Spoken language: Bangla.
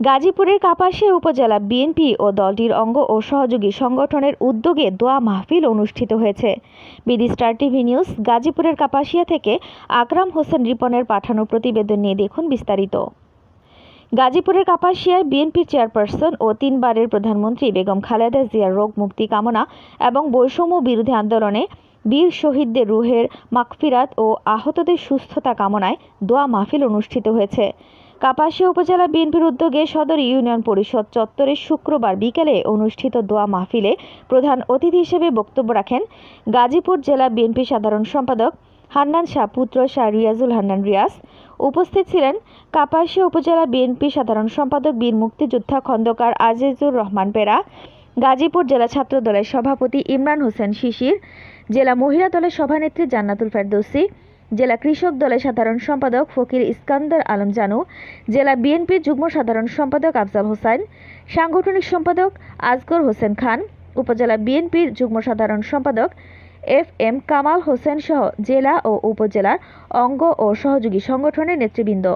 গাজীপুরের কাপাসিয়া উপজেলা বিএনপি ও দলটির অঙ্গ ও সহযোগী সংগঠনের উদ্যোগে দোয়া মাহফিল অনুষ্ঠিত হয়েছে। বিডি স্টার টিভি নিউজ, গাজীপুরের কাপাসিয়া থেকে আকরাম হোসেন রিপনের পাঠানো প্রতিবেদন নিয়ে দেখুন বিস্তারিত। গাজীপুরের কাপাসিয়ায় বিএনপির চেয়ারপারসন ও তিনবারের প্রধানমন্ত্রী বেগম খালেদা জিয়ার রোগ মুক্তি কামনা এবং বৈষম্য বিরোধী আন্দোলনে বীর শহীদদের রুহের মাকফিরাত ও আহতদের সুস্থতা কামনায় দোয়া মাহফিল অনুষ্ঠিত হয়েছে। কাপাসিয়া উপজেলা বিএনপির উদ্যোগে সদর ইউনিয়ন পরিষদ চত্বরে শুক্রবার বিকেলে অনুষ্ঠিত দোয়া মাহফিলে প্রধান অতিথি হিসেবে বক্তব্য রাখেন গাজীপুর জেলা বিএনপি সাধারণ সম্পাদক হান্নান শাহ পুত্র শাহ রিয়াজুল হান্নান রিয়াজ। উপস্থিত ছিলেন কাপাসিয়া উপজেলা বিএনপি সাধারণ সম্পাদক বীর মুক্তিযোদ্ধা খন্দকার আজিজুর রহমান পেরা, গাজীপুর জেলা ছাত্র দলের সভাপতি ইমরান হোসেন শিশির, জেলা মহিলা দলের সভানেত্রী জান্নাতুল ফেরদৌসি জেলা কৃষক দলের সাধারণ সম্পাদক ফকির ইস্কান্দার আলম জানু জেলা বিএনপির যুগ্ম সাধারণ সম্পাদক আফজাল হোসেন, সাংগঠনিক সম্পাদক আজগর হোসেন খান, উপজেলা বিএনপির যুগ্ম সাধারণ সম্পাদক এফ এম কামাল হোসেন সহ জেলা ও উপজেলার অঙ্গ ও সহযোগী সংগঠনের নেতৃবৃন্দ।